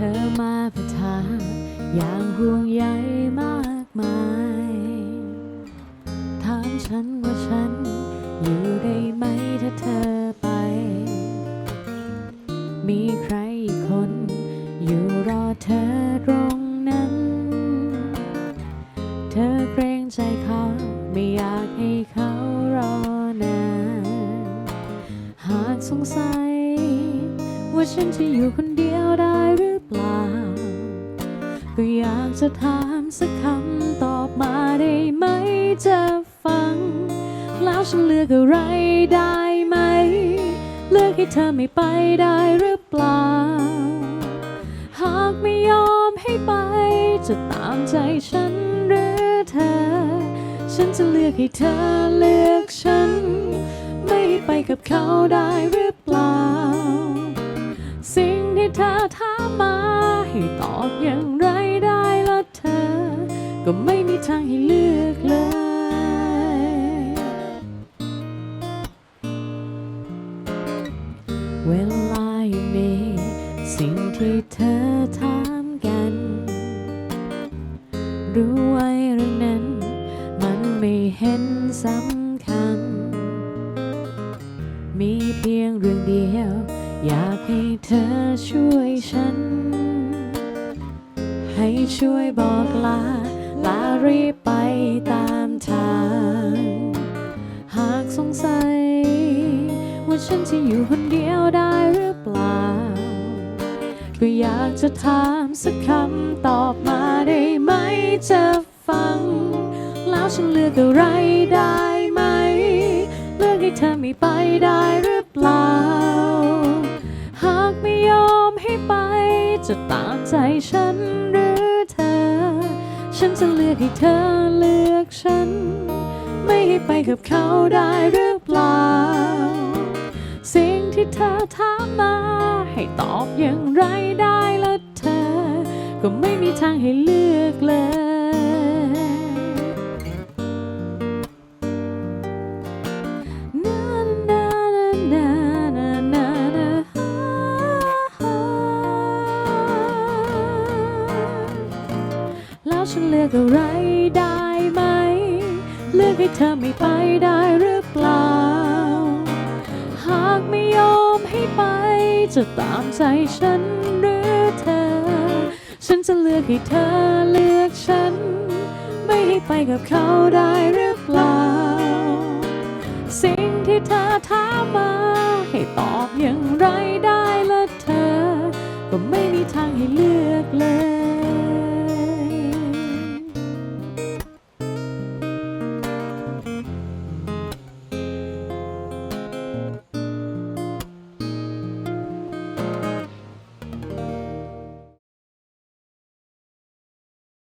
ธอมาประทาอย่างห่วงใยมากมาย ถามฉันว่าฉัน อยู่ได้ไหมถ้าเธอไป มีใครอีกคน อยู่รอเธอตรงนั้น เธอเกรงใจเขาไม่อยากให้เขารอนาน หากสงสัย ว่าฉันจะอยู่คนเดียวได้หรือ เปล่า ก็อยากจะถามสักคำตอบมาได้ไหมจะฟัง แล้วฉันเลือกอะไรได้ไหม เลือกให้เธอไม่ไปได้หรือเปล่า หากไม่ยอมให้ไป จะตามใจฉันหรือเธอ ฉันจะเลือกให้เธอเลือกฉัน ไม่ไปกับเขาได้หรือเปล่า สิ่งที่เธอถา มมาให้ตอบอย่างไรได้ละเธอ ก็ไม่มีทางให้เลือกเลย เวลายังมีสิ่งที่เธอถามกัน รู้ไว้เรื่องนั้น มันไม่เห็นสำคัญ มีเพียงเรื่องเดียว อยากให้เธอช่วยฉัน ให้ช่วยบอกลา ลารีบไปตามทาง หากสงสัย ว่าฉันจะอยู่คนเดียวได้หรือเปล่า ก็อยากจะถามสักคำตอบมาได้ไหมจะฟัง แล้วฉันเลือกอะไรได้ไหม เลือกให้เธอไม่ไปได้หรือเปล่า จะตามใจฉันหรือเธอ ฉันจะเลือกให้เธอเลือกฉัน ไม่ให้ไปกับเขาได้หรือเปล่า สิ่งที่เธอถามมา ให้ตอบอย่างไรได้ละเธอ ก็ไม่มีทางให้เลือกเลย แล้วฉันเลือกอะไรได้ไหม เลือกให้เธอไม่ไปได้หรือเปล่า หากไม่ยอมให้ไป จะตามใจฉันหรือเธอ ฉันจะเลือกให้เธอเลือกฉัน ไม่ให้ไปกับเขาได้หรือเปล่า สิ่งที่เธอถามมา ให้ตอบอย่างไรได้ละเธอ ก็ไม่มีทางให้เลือกเลย